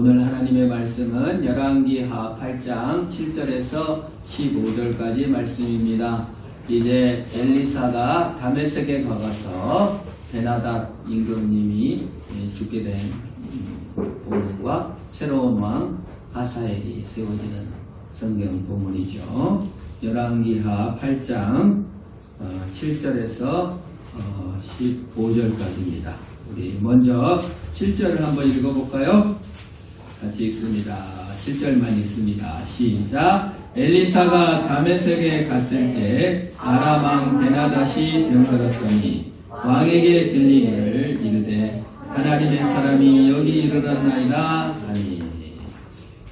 오늘 하나님의 말씀은 열왕기하 8장 7절에서 15절까지 말씀입니다. 이제 엘리사가 다메섹에 가서 베나닷 임금님이 죽게 된 부분과 새로운 왕 하사엘이 세워지는 성경 부문이죠. 열왕기하 8장 7절에서 15절까지입니다. 우리 먼저 7절을 한번 읽어볼까요? 같이 읽습니다. 7절만 읽습니다. 시작. 엘리사가 다메섹에 갔을 때 아람왕 베나닷이 병들었더니 왕에게 들리기를 이르되 하나님의 사람이 여기 이르렀나이다 하니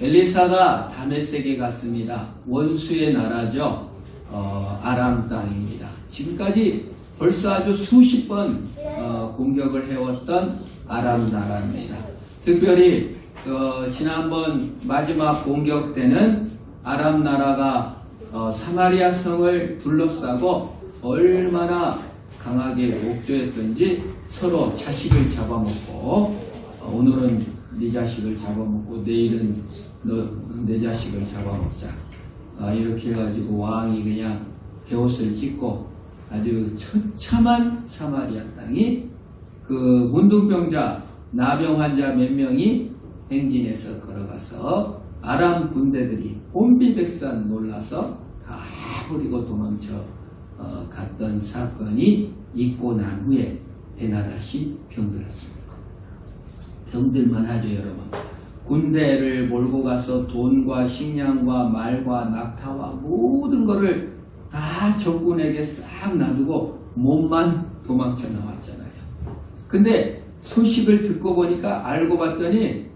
엘리사가 다메섹에 갔습니다. 원수의 나라죠. 어, 아람 땅입니다. 지금까지 벌써 아주 수십 번 어, 공격을 해왔던 아람 나라입니다. 특별히 어, 지난번 마지막 공격 때는 아람 나라가 어, 사마리아 성을 둘러싸고 얼마나 강하게 옥조했던지 서로 자식을 잡아먹고 어, 오늘은 네 자식을 잡아먹고 내일은 너, 내 자식을 잡아먹자. 아, 이렇게 해가지고 왕이 그냥 배옷을 찢고 아주 처참한 사마리아 땅이 그 문둥병자 나병 환자 몇 명이 행진해서 걸어가서 아람 군대들이 온비백산 놀라서 다 버리고 도망쳐 어, 갔던 사건이 있고 난 후에 베나닷이 병들었습니다. 병들만 하죠 여러분. 군대를 몰고 가서 돈과 식량과 말과 낙타와 모든 것을 다 적군에게 싹 놔두고 몸만 도망쳐 나왔잖아요. 근데 소식을 듣고 보니까 알고 봤더니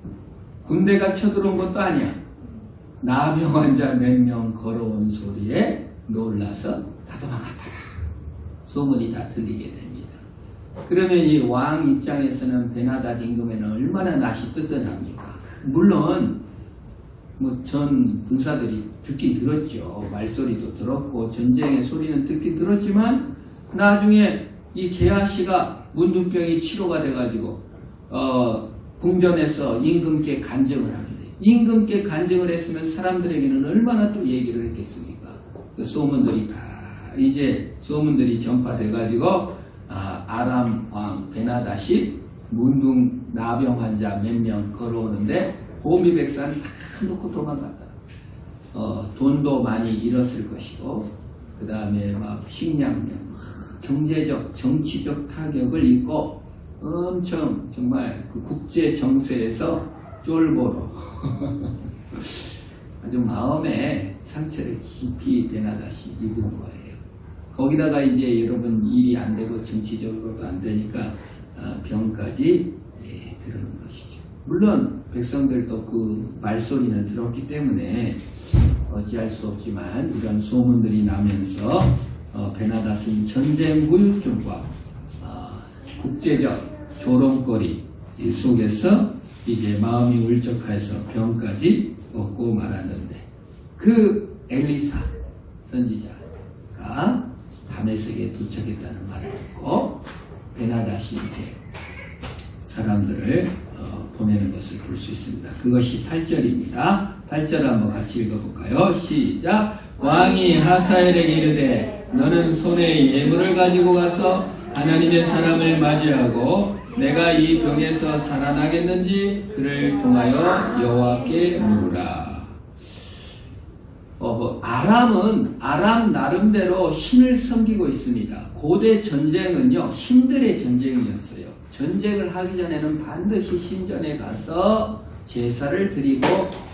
군대가 쳐들어온 것도 아니야. 나병 환자 몇 명 걸어온 소리에 놀라서 다 도망갔다. 소문이 다 들리게 됩니다. 그러면 이 왕 입장에서는 베나닷 임금에는 얼마나 낯이 뜨뜻합니까? 물론 뭐 전 군사들이 듣긴 들었죠. 말소리도 들었고 전쟁의 소리는 듣긴 들었지만 나중에 이 게하씨가 문둥병이 치료가 돼가지고 어, 궁전에서 임금께 간증을 하는데 임금께 간증을 했으면 사람들에게는 얼마나 또 얘기를 했겠습니까? 그 소문들이 다 이제 소문들이 전파돼 가지고 아, 아람 왕 베나닷이 문둥 나병 환자 몇 명 걸어오는데 보미백산 다 놓고 도망갔다. 어, 돈도 많이 잃었을 것이고 그 다음에 막 식량량 경제적 정치적 타격을 입고 엄청 정말 그 국제 정세에서 쫄보로 아주 마음에 상처를 깊이 베나다시 입은 거예요. 거기다가 이제 여러분 일이 안 되고 정치적으로도 안 되니까 어, 병까지 예, 들은 것이죠. 물론 백성들도 그 말소리는 들었기 때문에 어찌할 수 없지만 이런 소문들이 나면서 어, 베나닷은 전쟁 후유증과 어, 국제적 조롱거리 속에서 이제 마음이 울적해서 병까지 얻고 말았는데 그 엘리사 선지자가 다메섹에 도착했다는 말을 듣고 이제 사람들을 어, 보내는 것을 볼 수 있습니다. 그것이 8절입니다. 8절 한번 같이 읽어볼까요? 시작. 왕이 하사엘에게 이르되 너는 손에 예물을 가지고 가서 하나님의 사람을 맞이하고 내가 이 병에서 살아나겠는지 그를 통하여 여호와께 물으라. 어, 뭐, 아람은 아람 나름대로 신을 섬기고 있습니다. 고대 전쟁은요 신들의 전쟁이었어요. 전쟁을 하기 전에는 반드시 신전에 가서 제사를 드리고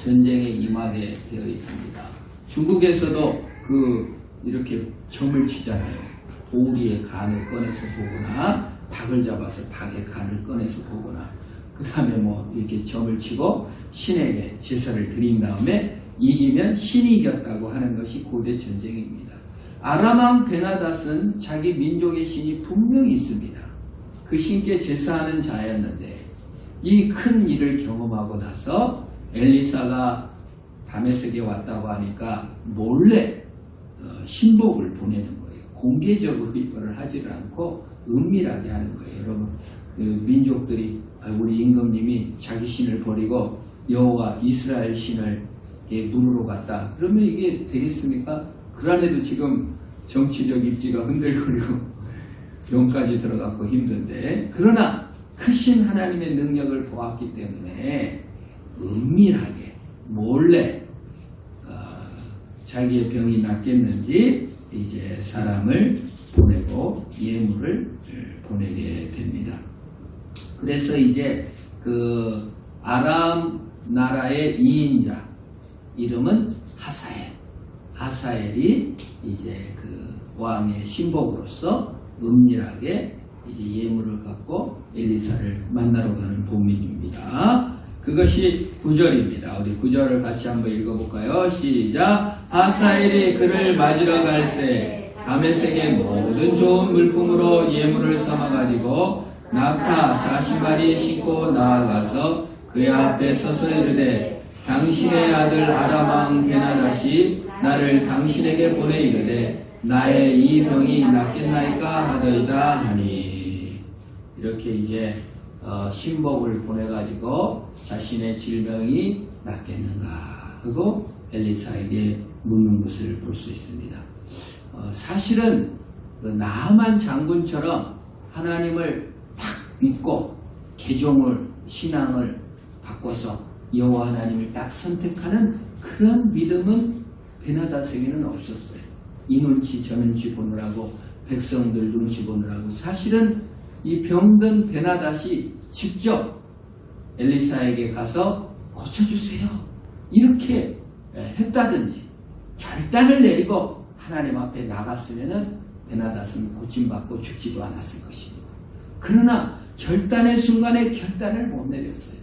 전쟁에 임하게 되어 있습니다. 중국에서도 그 이렇게 점을 치잖아요. 오리의 간을 꺼내서 보거나 닭을 잡아서 닭의 간을 꺼내서 보거나 그 다음에 뭐 이렇게 점을 치고 신에게 제사를 드린 다음에 이기면 신이 이겼다고 하는 것이 고대 전쟁입니다. 아람왕 베나닷은 자기 민족의 신이 분명히 있습니다. 그 신께 제사하는 자였는데 이 큰 일을 경험하고 나서 엘리사가 다메섹에 왔다고 하니까 몰래 어, 신복을 보내는 거예요. 공개적으로 이거를 하지를 않고 은밀하게 하는 거예요. 여러분 그 민족들이 아, 우리 임금님이 자기 신을 버리고 여호와 이스라엘 신을 물으러 갔다. 그러면 이게 되겠습니까? 그 안에도 지금 정치적 입지가 흔들거리고 병까지 들어갔고 힘든데 그러나 크신 하나님의 능력을 보았기 때문에 은밀하게 몰래 어, 자기의 병이 낫겠는지 이제 사람을 보내고 예물을 보내게 됩니다. 그래서 이제 그 아람 나라의 2인자 이름은 하사엘. 하사엘이 이제 그 왕의 신복으로서 은밀하게 이제 예물을 갖고 엘리사를 만나러 가는 복림입니다. 그것이 구절입니다. 우리 구절을 같이 한번 읽어볼까요? 시작. 하사엘이 그를 맞으러 갈새 다메섹의 모든 좋은 물품으로 예물을 삼아 가지고 낙타 40마리 싣고 나아가서 그의 앞에 서서 이르되 당신의 아들 아람왕 베나다시 나를 당신에게 보내 이르되 나의 이 병이 낫겠나이까 하더이다 하니. 이렇게 이제 어, 신복을 보내가지고 자신의 질병이 낫겠는가 하고 엘리사에게 묻는 것을 볼 수 있습니다. 어, 사실은 그 나만 장군처럼 하나님을 딱 믿고 개종을 신앙을 바꿔서 여호와 하나님을 딱 선택하는 그런 믿음은 베나다에게는 없었어요. 이 눈치 저 눈치 보느라고 백성들 눈치 보느라고 사실은 이 병든 베나다시 직접 엘리사에게 가서 고쳐주세요. 이렇게 했다든지 결단을 내리고 하나님 앞에 나갔으면은 베나닷은 고침받고 죽지도 않았을 것입니다. 그러나 결단의 순간에 결단을 못 내렸어요.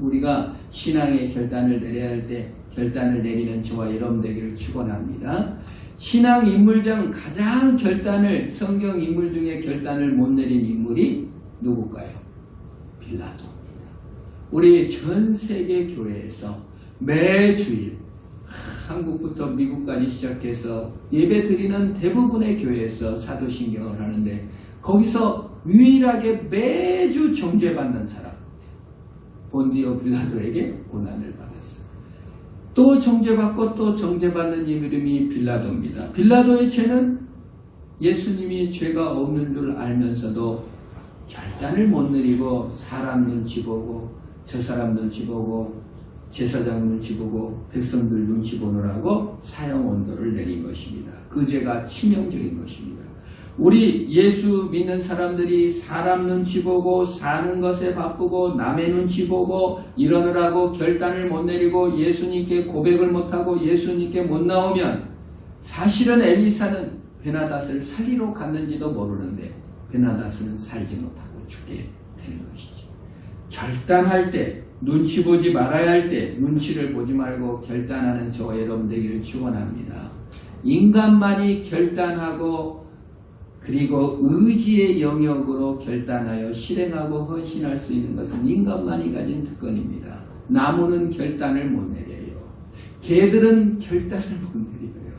우리가 신앙의 결단을 내려야 할 때 결단을 내리는 저와 여러분 되기를 축원합니다. 신앙 인물 중 가장 결단을 성경 인물 중에 결단을 못 내린 인물이 누굴까요? 빌라도입니다. 우리 전 세계 교회에서 매 주일 한국부터 미국까지 시작해서 예배 드리는 대부분의 교회에서 사도신경을 하는데 거기서 유일하게 매주 정죄받는 사람 본디오 빌라도에게 고난을 받았어요. 또 정죄받고 또 정죄받는 이름이 빌라도입니다. 빌라도의 죄는 예수님이 죄가 없는 줄 알면서도 결단을 못 내리고 사람 눈치 보고 저 사람 눈치 보고 제사장 눈치 보고 백성들 눈치 보느라고 사형 온도를 내린 것입니다. 그 죄가 치명적인 것입니다. 우리 예수 믿는 사람들이 사람 눈치 보고 사는 것에 바쁘고 남의 눈치 보고 이러느라고 결단을 못 내리고 예수님께 고백을 못하고 예수님께 못 나오면 사실은 엘리사는 베나닷을 살리러 갔는지도 모르는데 베나닷은 살지 못하고 죽게 되는 것이죠. 결단할 때 눈치 보지 말아야 할 때 눈치를 보지 말고 결단하는 저와 여러분 되기를 축원합니다. 인간만이 결단하고 그리고 의지의 영역으로 결단하여 실행하고 헌신할 수 있는 것은 인간만이 가진 특권입니다. 나무는 결단을 못 내려요. 개들은 결단을 못 내려요.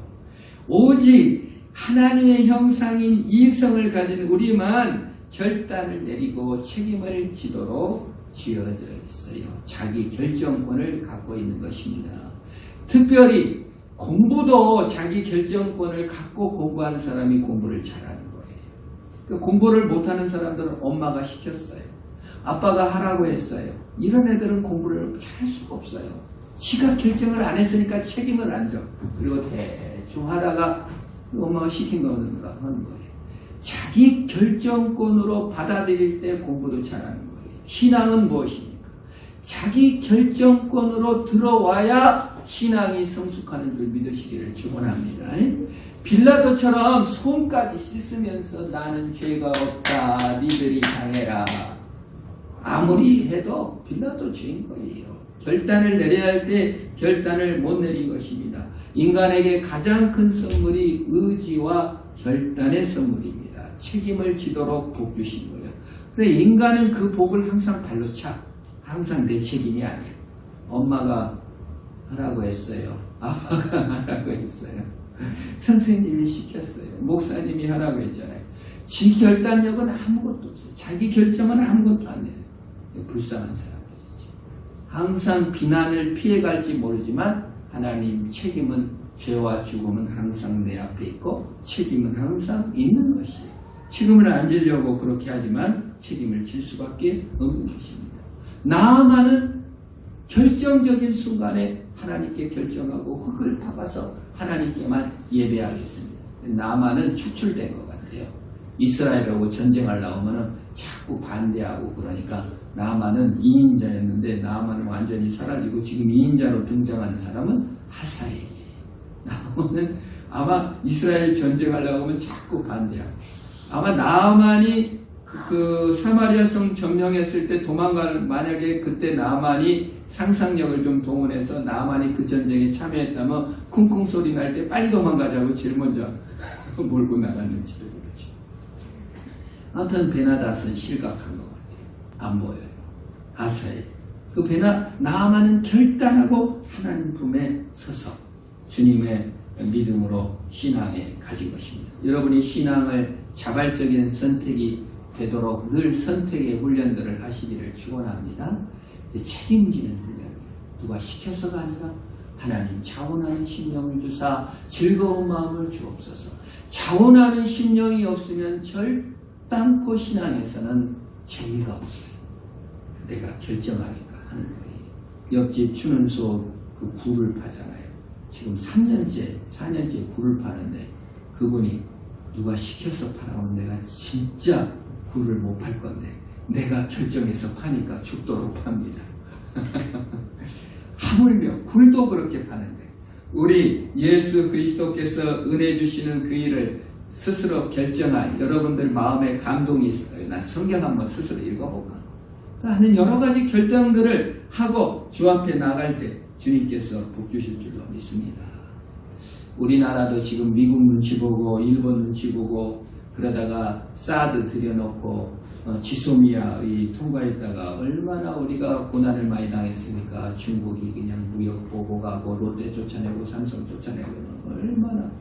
오직 하나님의 형상인 이성을 가진 우리만 결단을 내리고 책임을 지도록 지어져 있어요. 자기 결정권을 갖고 있는 것입니다. 특별히 공부도 자기 결정권을 갖고 공부하는 사람이 공부를 잘하는 거예요. 그 공부를 못하는 사람들은 엄마가 시켰어요. 아빠가 하라고 했어요. 이런 애들은 공부를 잘할 수가 없어요. 지가 결정을 안 했으니까 책임을 안 져. 그리고 대충 하다가 엄마가 시킨 거는 하는 거예요. 자기 결정권으로 받아들일 때 공부도 잘하는 거예요. 신앙은 무엇입니까? 자기 결정권으로 들어와야 신앙이 성숙하는 줄 믿으시기를 축원합니다. 빌라도처럼 손까지 씻으면서 나는 죄가 없다. 니들이 당해라. 아무리 해도 빌라도 죄인 거예요. 결단을 내려야 할 때 결단을 못 내린 것입니다. 인간에게 가장 큰 선물이 의지와 결단의 선물입니다. 책임을 지도록 복 주신 거예요. 근데 인간은 그 복을 항상 발로 차. 항상 내 책임이 아니야. 엄마가 하라고 했어요. 아빠가 하라고 했어요. 선생님이 시켰어요. 목사님이 하라고 했잖아요. 지 결단력은 아무것도 없어요. 자기 결정은 아무것도 안 해요. 불쌍한 사람들이지. 항상 비난을 피해갈지 모르지만 하나님 책임은 죄와 죽음은 항상 내 앞에 있고 책임은 항상 있는 것이에요. 책임을 안 지려고 그렇게 하지만 책임을 질 수밖에 없는 것입니다. 나아만은 결정적인 순간에 하나님께 결정하고 흙을 박아서 하나님께만 예배하겠습니다. 나만은 축출된 것 같아요. 이스라엘하고 전쟁을 나오면은 자꾸 반대하고 그러니까 나만은 2인자였는데 나만은 완전히 사라지고 지금 2인자로 등장하는 사람은 하사엘이에요. 나만은 아마 이스라엘 전쟁하려고 하면 자꾸 반대하고 아마 나만이 그 사마리아 성 점령했을 때 도망갈 만약에 그때 나만이 상상력을 좀 동원해서 나만이 그 전쟁에 참여했다면 쿵쿵 소리 날 때 빨리 도망가자고 제일 먼저 몰고 나갔는지도 모르죠. 아무튼 베나닷은 실각한 것 같아요. 안 보여요. 아사엘. 그 베나 나만은 결단하고 하나님 품에 서서 주님의 믿음으로 신앙에 가진 것입니다. 여러분이 신앙을 자발적인 선택이 되도록 늘 선택의 훈련들을 하시기를 축원합니다. 책임지는 훈련이에요. 누가 시켜서가 아니라 하나님 자원하는 심령을 주사 즐거운 마음을 주옵소서. 자원하는 심령이 없으면 절단코 신앙에서는 재미가 없어요. 내가 결정하니까 하는 거예요. 옆집 추는 소그 굴을 파잖아요. 지금 3년째, 4년째 굴을 파는데 그분이 누가 시켜서 팔아온 내가 진짜 굴을 못 팔 건데 내가 결정해서 파니까 죽도록 팝니다. 하물며 굴도 그렇게 파는데 우리 예수 그리스도께서 은혜 주시는 그 일을 스스로 결정할 여러분들 마음에 감동이 있어요. 난 성경 한번 스스로 읽어볼까? 하는 여러 가지 결정들을 하고 주 앞에 나갈 때 주님께서 복 주실 줄로 믿습니다. 우리나라도 지금 미국 눈치 보고 일본 눈치 보고 그러다가 사드 들여놓고 어, 지소미아의 통과했다가 얼마나 우리가 고난을 많이 당했습니까? 중국이 그냥 무역 보고 가고 롯데 쫓아내고 삼성 쫓아내고 얼마나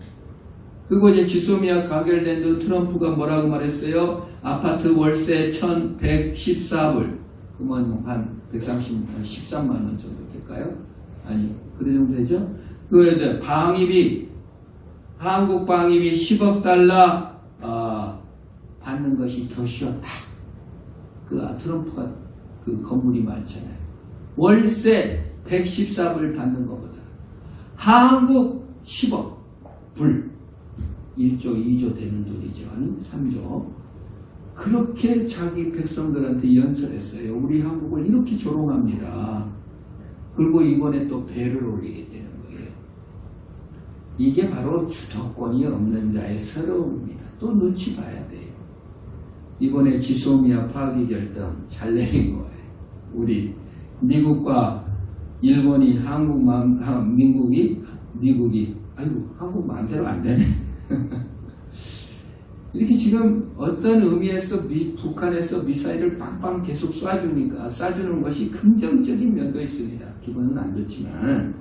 그리고 이제 지소미아 가결된 트럼프가 뭐라고 말했어요? 아파트 월세 1114불 그러면 한 130, 13만 원 정도 될까요? 아니 그 정도 되죠? 그런데 방위비 한국 방위비 10억 달러 어, 받는 것이 더 쉬웠다. 그 아, 트럼프가 그 건물이 많잖아요. 월세 114불 받는 것보다 한국 10억 불 1조 2조 되는 돈이죠. 3조 그렇게 자기 백성들한테 연설했어요. 우리 한국을 이렇게 조롱합니다. 그리고 이번에 또 배를 올리게 되는 거예요. 이게 바로 주도권이 없는 자의 서러움입니다. 또 눈치 봐야 돼요. 이번에 지소미아 파기 결정 잘 내린 거예요. 우리 미국과 일본이 한국 마 민국이 미국이 아이고 한국 마음대로 안 되네. 이렇게 지금 어떤 의미에서 미, 북한에서 미사일을 빵빵 계속 쏴주니까 쏴주는 것이 긍정적인 면도 있습니다. 기분은 안 좋지만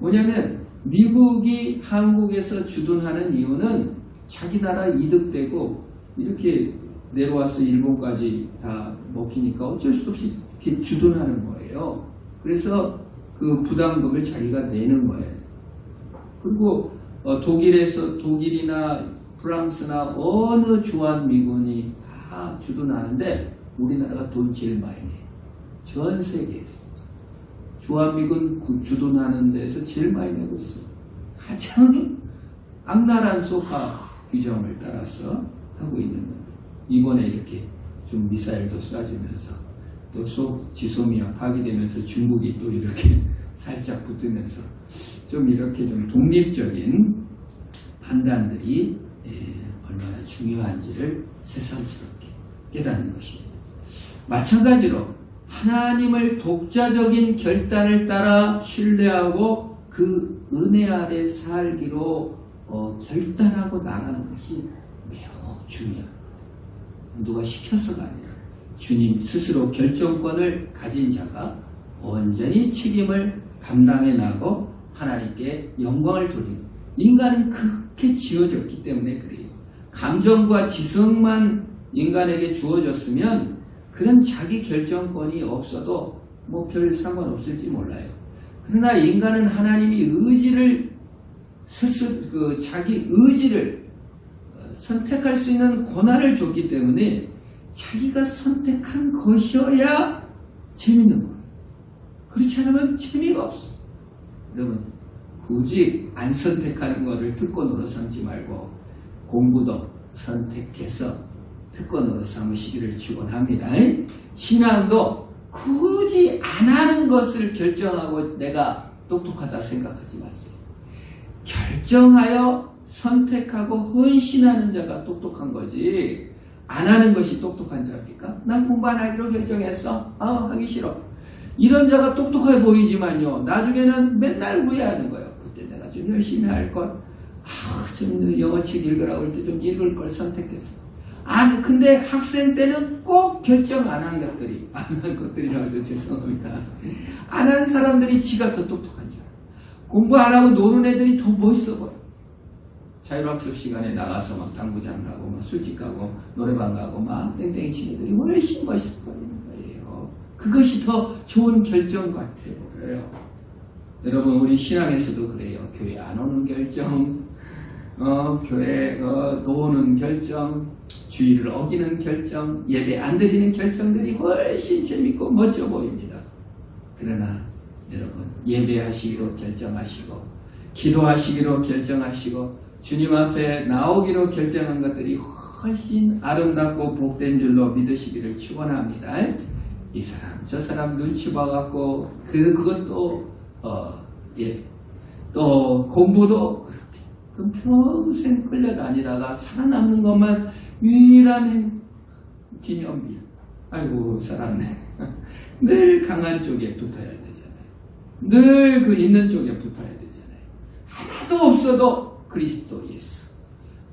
뭐냐면 미국이 한국에서 주둔하는 이유는 자기 나라 이득되고 이렇게 내려와서 일본까지 다 먹히니까 어쩔 수 없이 이렇게 주둔하는 거예요. 그래서 그 부담금을 자기가 내는 거예요. 그리고 어, 독일에서 독일이나 프랑스나 어느 주한 미군이 다 주둔하는데 우리나라가 돈 제일 많이 내요. 전 세계에서. 주한미군 주둔하는 데서 제일 많이 내고 있어. 가장 악랄한 소파 규정을 따라서 하고 있는 겁니다. 이번에 이렇게 좀 미사일도 쏴주면서 또 소, 지소미아 파기되면서 중국이 또 이렇게 살짝 붙으면서 좀 이렇게 좀 독립적인 판단들이 예, 얼마나 중요한지를 새삼스럽게 깨닫는 것입니다. 마찬가지로 하나님을 독자적인 결단을 따라 신뢰하고 그 은혜 아래 살기로 어, 결단하고 나가는 것이 매우 중요합니다. 누가 시켜서가 아니라 주님 스스로 결정권을 가진 자가 온전히 책임을 감당해 나고 하나님께 영광을 돌리는 인간은 그렇게 지어졌기 때문에 그래요. 감정과 지성만 인간에게 주어졌으면 그런 자기 결정권이 없어도 뭐 별 상관없을지 몰라요. 그러나 인간은 하나님이 의지를 스스 그 자기 의지를 어, 선택할 수 있는 권한을 줬기 때문에 자기가 선택한 것이어야 재밌는 거예요. 그렇지 않으면 재미가 없어. 여러분 굳이 안 선택하는 것을 특권으로 삼지 말고 공부도 선택해서 특권으로 삼으시기를 축원합니다. 신앙도 굳이 안 하는 것을 결정하고 내가 똑똑하다 생각하지 마세요. 결정하여 선택하고 헌신하는 자가 똑똑한 거지. 안 하는 것이 똑똑한 자입니까? 난 공부 안 하기로 결정했어. 아, 하기 싫어. 이런 자가 똑똑해 보이지만요. 나중에는 맨날 후회하는 거예요. 그때 내가 좀 열심히 할 걸. 아, 좀 영어책 읽으라고 할 때 좀 읽을 걸 선택했어. 아, 근데 학생 때는 꼭 결정 안 한 것들이, 안 한 것들이라고 해서 죄송합니다. 안 한 사람들이 지가 더 똑똑한 줄 알아. 공부 안 하고 노는 애들이 더 멋있어 보여. 자율학습 시간에 나가서 막 당구장 가고, 막 술집 가고, 노래방 가고, 막 땡땡이 치는 애들이 훨씬 멋있어 보이는 거예요. 그것이 더 좋은 결정 같아 보여요. 여러분, 우리 신앙에서도 그래요. 교회 안 오는 결정, 어, 교회 어, 노는 결정, 주의를 어기는 결정, 예배 안 드리는 결정들이 훨씬 재밌고 멋져 보입니다. 그러나 여러분 예배하시기로 결정하시고 기도하시기로 결정하시고 주님 앞에 나오기로 결정한 것들이 훨씬 아름답고 복된 줄로 믿으시기를 축원합니다. 이 사람 저 사람 눈치 봐갖고 그 그것도 어예또 공부도 그렇게 그럼 평생 끌려다니다가 살아남는 것만 유일한 행- 기념비. 아이고 살았네. 늘 강한 쪽에 붙어야 되잖아요. 늘 그 있는 쪽에 붙어야 되잖아요. 하나도 없어도 그리스도 예수.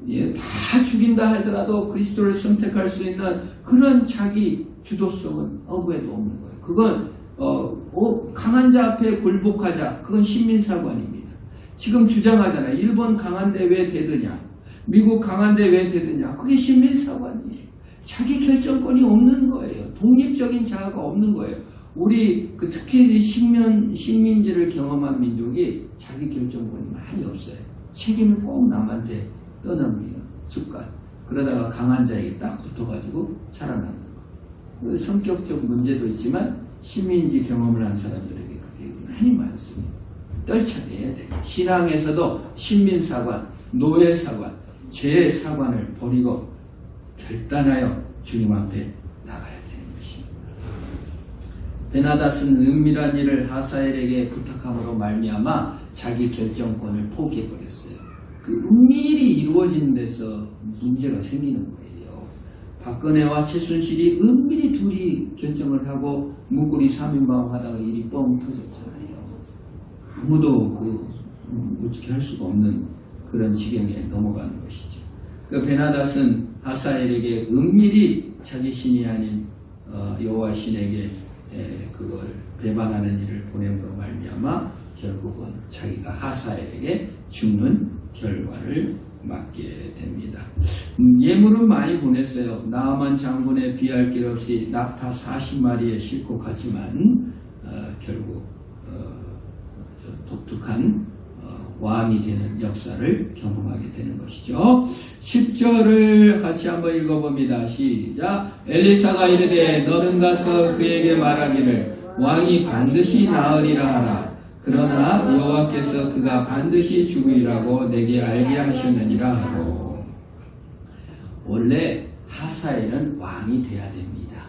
예, 다 죽인다 하더라도 그리스도를 선택할 수 있는 그런 자기 주도성은 어부에도 없는 거예요. 그건 어, 어, 강한 자 앞에 굴복하자. 그건 신민사관입니다. 지금 주장하잖아요. 일본 강한데 왜 되느냐? 미국 강한데 왜 되느냐? 그게 신민사관이에요. 자기 결정권이 없는 거예요. 독립적인 자아가 없는 거예요. 우리 그 특히 신민, 신민지를 경험한 민족이 자기 결정권이 많이 없어요. 책임을 꼭 남한테 떠넘기는 습관. 그러다가 강한 자에게 딱 붙어가지고 살아남는 거. 그 성격적 문제도 있지만 신민지 경험을 한 사람들에게 그게 많이 많습니다. 떨쳐내야 돼요. 신앙에서도 신민사관, 노예사관, 죄사관을 버리고 결단하여 주님 앞에 나가야 되는 것입니다. 베나닷은 은밀한 일을 하사엘에게 부탁함으로 말미암아 자기 결정권을 포기해버렸어요. 그 은밀히 이루어진 데서 문제가 생기는 거예요. 박근혜와 최순실이 은밀히 둘이 결정을 하고 문고리 3인방 하다가 일이 뻥 터졌잖아요. 아무도 그 음, 어떻게 할 수가 없는 그런 지경에 넘어가는 것이죠. 그 베나닷은 하사엘에게 은밀히 자기 신이 아닌 어, 여호와 신에게 에, 그걸 배반하는 일을 보냄으로 말미암아 결국은 자기가 하사엘에게 죽는 결과를 맞게 됩니다. 음, 예물은 많이 보냈어요. 나아만 장군의 비할 길 없이 낙타 40마리에 싣고 가지만 어, 결국 어, 저 독특한 어, 왕이 되는 역사를 경험하게 되는 것이죠. 10절을 같이 한번 읽어봅니다. 시작. 엘리사가 이르되 너는 가서 그에게 말하기를 왕이 반드시 나으리라 하라. 그러나 여호와께서 그가 반드시 죽으리라고 내게 알게 하셨느니라 하고 원래 하사엘은 왕이 돼야 됩니다.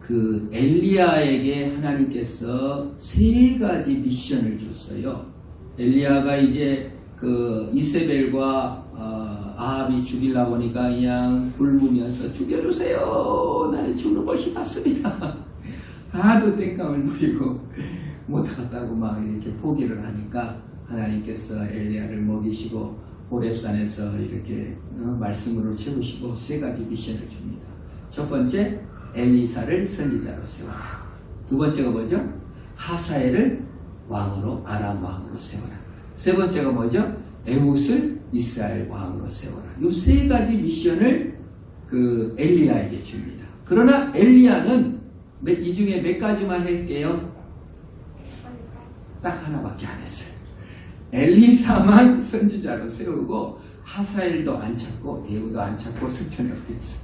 그 엘리야에게 하나님께서 세 가지 미션을 줬어요. 엘리야가 이제 그 이세벨과 어, 아합이 죽이려고 하니까 그냥 굶으면서 죽여주세요. 나는 죽는 것이 맞습니다. 하도 땡깡을 부리고 못하겠다고 막 이렇게 포기를 하니까 하나님께서 엘리야를 먹이시고 호렙산에서 이렇게 어, 말씀으로 채우시고 세 가지 미션을 줍니다. 첫 번째 엘리사를 선지자로 세워라. 두 번째가 뭐죠? 하사엘을 왕으로 아람 왕으로 세워라. 세 번째가 뭐죠? 에훗을 이스라엘 왕으로 세워라. 이 세 가지 미션을 그 엘리야에게 줍니다. 그러나 엘리야는 몇- 이 중에 몇 가지만 할게요. 딱 하나밖에 안 했어요. 엘리사만 선지자로 세우고 하사엘도 안 찾고 예후도 안 찾고 승천해 버렸어요.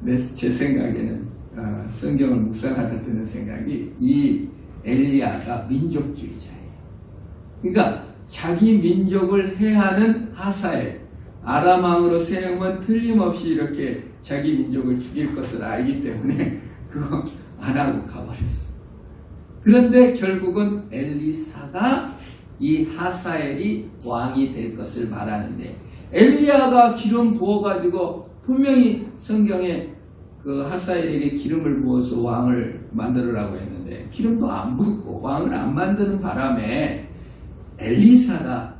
내, 제 생각에는 어, 성경을 묵상하다 드는 생각이 이 엘리야가 민족주의자예요. 그러니까 자기 민족을 해하는 하사엘 아람왕으로 세우면 틀림없이 이렇게 자기 민족을 죽일 것을 알기 때문에 그거 안 하고 가버렸어. 그런데 결국은 엘리사가 이 하사엘이 왕이 될 것을 말하는데 엘리야가 기름 부어가지고 분명히 성경에 그 하사엘에게 기름을 부어서 왕을 만들으라고 했는데 기름도 안 붓고 왕을 안 만드는 바람에 엘리사가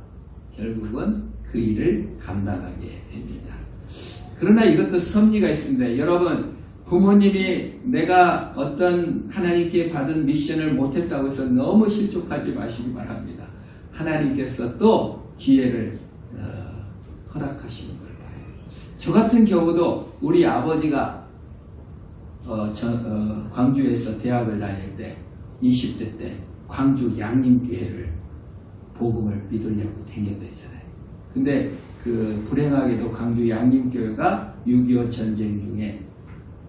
결국은 그 일을 감당하게 됩니다. 그러나 이것도 섭리가 있습니다. 여러분 부모님이 내가 어떤 하나님께 받은 미션을 못했다고 해서 너무 실족하지 마시기 바랍니다. 하나님께서 또 기회를 어, 허락하시는 걸 봐요. 저 같은 경우도 우리 아버지가 어, 저, 어, 광주에서 대학을 다닐 때 20대 때 광주 양림교회를 복음을 믿으려고 댕겼대잖아요. 근데 그 불행하게도 광주 양림교회가 6.25 전쟁 중에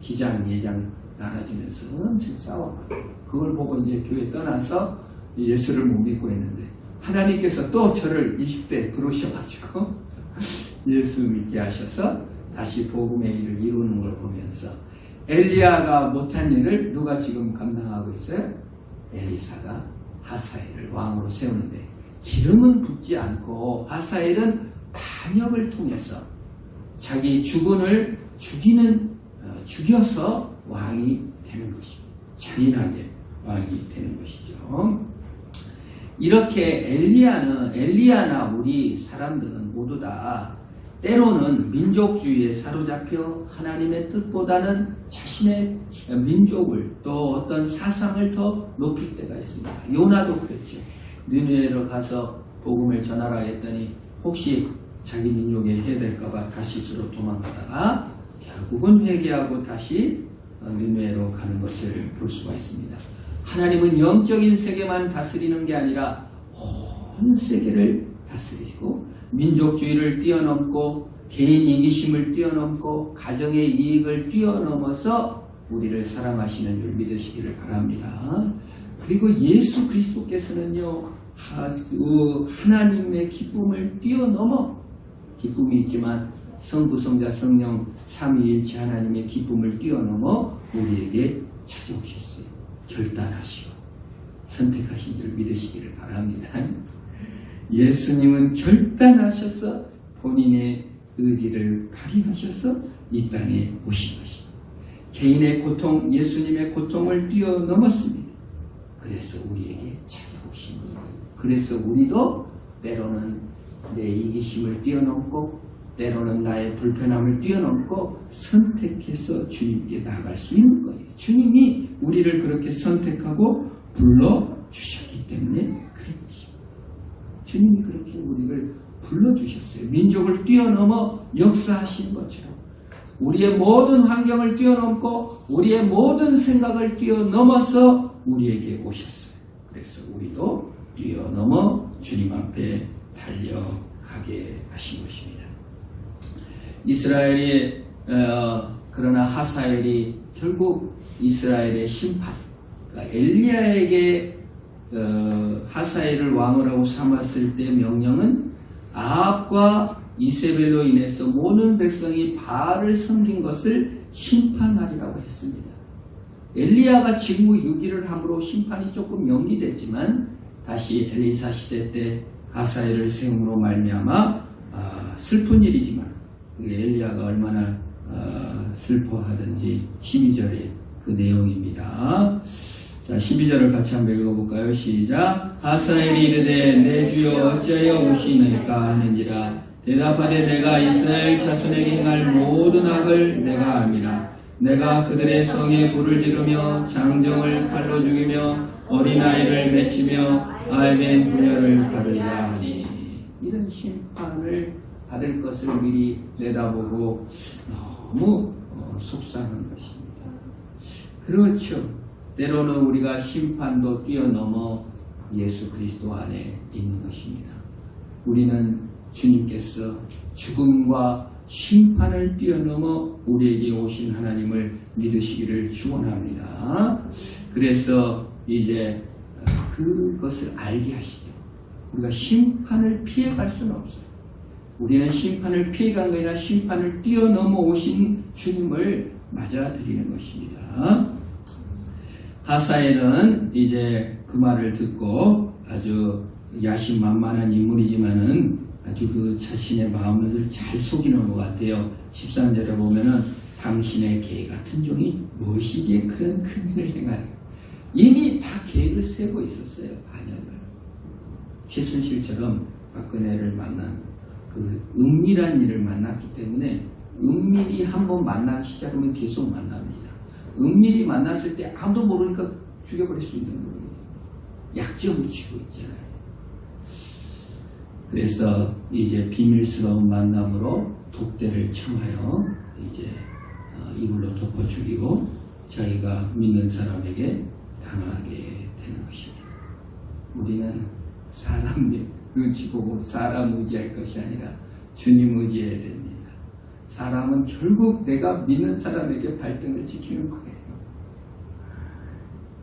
기장 예장 나눠지면서 엄청 싸웠거든요. 그걸 보고 이제 교회 떠나서 예수를 못 믿고 있는데 하나님께서 또 저를 20대 부르셔가지고 예수 믿게 하셔서 다시 복음의 일을 이루는 걸 보면서 엘리야가 못한 일을 누가 지금 감당하고 있어요? 엘리사가 하사엘을 왕으로 세우는데 기름은 붓지 않고 하사엘은 반역을 통해서 자기 주군을 죽이는 어, 죽여서 왕이 되는 것입니다. 잔인하게 왕이 되는 것이죠. 이렇게 엘리야는 엘리야나 우리 사람들은 모두 다 때로는 민족주의에 사로잡혀 하나님의 뜻보다는 자신의 민족을 또 어떤 사상을 더 높일 때가 있습니다. 요나도 그랬죠. 니누에로 가서 복음을 전하라 했더니 혹시 자기 민족에 해될까봐 다시스로 도망가다가 결국은 회개하고 다시 니누에로 가는 것을 볼 수가 있습니다. 하나님은 영적인 세계만 다스리는 게 아니라 온 세계를 다스리시고 민족주의를 뛰어넘고 개인 이기심을 뛰어넘고 가정의 이익을 뛰어넘어서 우리를 사랑하시는 줄 믿으시기를 바랍니다. 그리고 예수 그리스도께서는요 하- 어, 하나님의 기쁨을 뛰어넘어 기쁨이 있지만 성부 성자 성령 삼위일체 하나님의 기쁨을 뛰어넘어 우리에게 찾아오셨어요. 결단하시고 선택하신 줄 믿으시기를 바랍니다. 예수님은 결단하셔서 본인의 의지를 발휘하셔서 이 땅에 오신 것입니다. 개인의 고통, 예수님의 고통을 뛰어넘었습니다. 그래서 우리에게 찾아오신 거예요. 그래서 우리도 때로는 내 이기심을 뛰어넘고 때로는 나의 불편함을 뛰어넘고 선택해서 주님께 나갈 수 있는 거예요. 주님이 우리를 그렇게 선택하고 불러주셨기 때문에 것입니다. 주님이 그렇게 우리를 불러주셨어요. 민족을 뛰어넘어 역사하신 것처럼. 우리의 모든 환경을 뛰어넘고 우리의 모든 생각을 뛰어넘어서 우리에게 오셨어요. 그래서 우리도 뛰어넘어 주님 앞에 달려가게 하신 것입니다. 이스라엘이 어, 그러나 하사엘이 결국 이스라엘의 심판, 그러니까 엘리야에게 어, 하사엘을 왕으로 삼았을 때 명령은 아합과 이세벨로 인해서 모든 백성이 바알을 섬긴 것을 심판하리라고 했습니다. 엘리야가 직무 유기를 함으로 심판이 조금 연기됐지만 다시 엘리사 시대 때 하사엘을 세움으로 말미암아 아, 슬픈 일이지만 엘리야가 얼마나 어, 슬퍼하든지 12절의 그 내용입니다. 자, 12절을 같이 한번 읽어볼까요? 시작. 하사엘이 이르되 내 주여 어찌하여 오시니까 하는지라 대답하되 내가 이스라엘 자손에게 행할 모든 악을 내가 압니다. 내가 그들의 성에 불을 지르며 장정을 칼로 죽이며 어린아이를 맺히며 알멘 부녀를 가르리라 하니 이런 심판을 받을 것을 미리 내다보고 너무 어, 속상한 것입니다. 그렇죠. 때로는 우리가 심판도 뛰어넘어 예수 그리스도 안에 있는 것입니다. 우리는 주님께서 죽음과 심판을 뛰어넘어 우리에게 오신 하나님을 믿으시기를 축원합니다. 그래서 이제 그것을 알게 하시죠. 우리가 심판을 피해갈 수는 없어요. 우리는 심판을 피해간 게 아니라 심판을 뛰어넘어 오신 주님을 맞아들이는 것입니다. 하사엘은 이제 그 말을 듣고 아주 야심만만한 인물이지만은 아주 그 자신의 마음을 잘 속이는 것 같아요. 13절에 보면은 당신의 개 같은 종이 무엇이기에 그런 큰 일을 행하리. 이미 다 계획을 세고 있었어요. 반역을. 최순실처럼 박근혜를 만난 그 은밀한 일을 만났기 때문에 은밀히 한번 만나기 시작하면 계속 만납니다. 은밀히 만났을 때 아무도 모르니까 죽여버릴 수 있는 거예요. 약점을 쥐고 있잖아요. 그래서 이제 비밀스러운 만남으로 독대를 청하여 이제 어, 이불로 덮어 죽이고 자기가 믿는 사람에게 당하게 되는 것입니다. 우리는 사람 눈 치 보고 사람 의지할 것이 아니라 주님 의지해야 됩니다. 사람은 결국 내가 믿는 사람에게 발등을 지키는 거예요.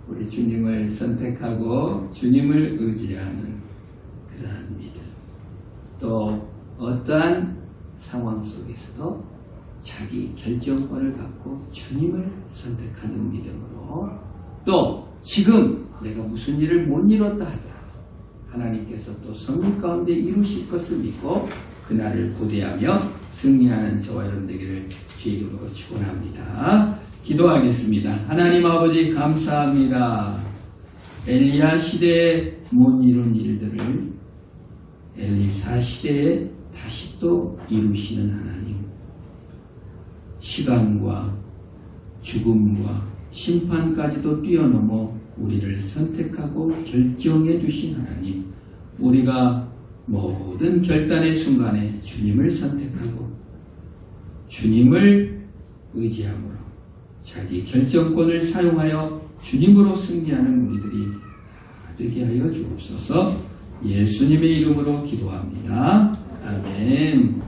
우리 주님을 선택하고 주님을 의지하는 그러한 믿음. 또 어떠한 상황 속에서도 자기 결정권을 갖고 주님을 선택하는 믿음으로 또 지금 내가 무슨 일을 못 이뤘다 하더라도 하나님께서 또 성령 가운데 이루실 것을 믿고 그날을 고대하며 승리하는 저와 여러분 되기를 주의 이름으로 축원합니다. 기도하겠습니다. 하나님 아버지 감사합니다. 엘리야 시대에 못 이룬 일들을 엘리사 시대에 다시 또 이루시는 하나님. 시간과 죽음과 심판까지도 뛰어넘어 우리를 선택하고 결정해 주신 하나님. 우리가 모든 결단의 순간에 주님을 선택하고 주님을 의지함으로 자기 결정권을 사용하여 주님으로 승리하는 우리들이 다 되게 하여 주옵소서 예수님의 이름으로 기도합니다. 아멘.